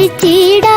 തൊട്ടു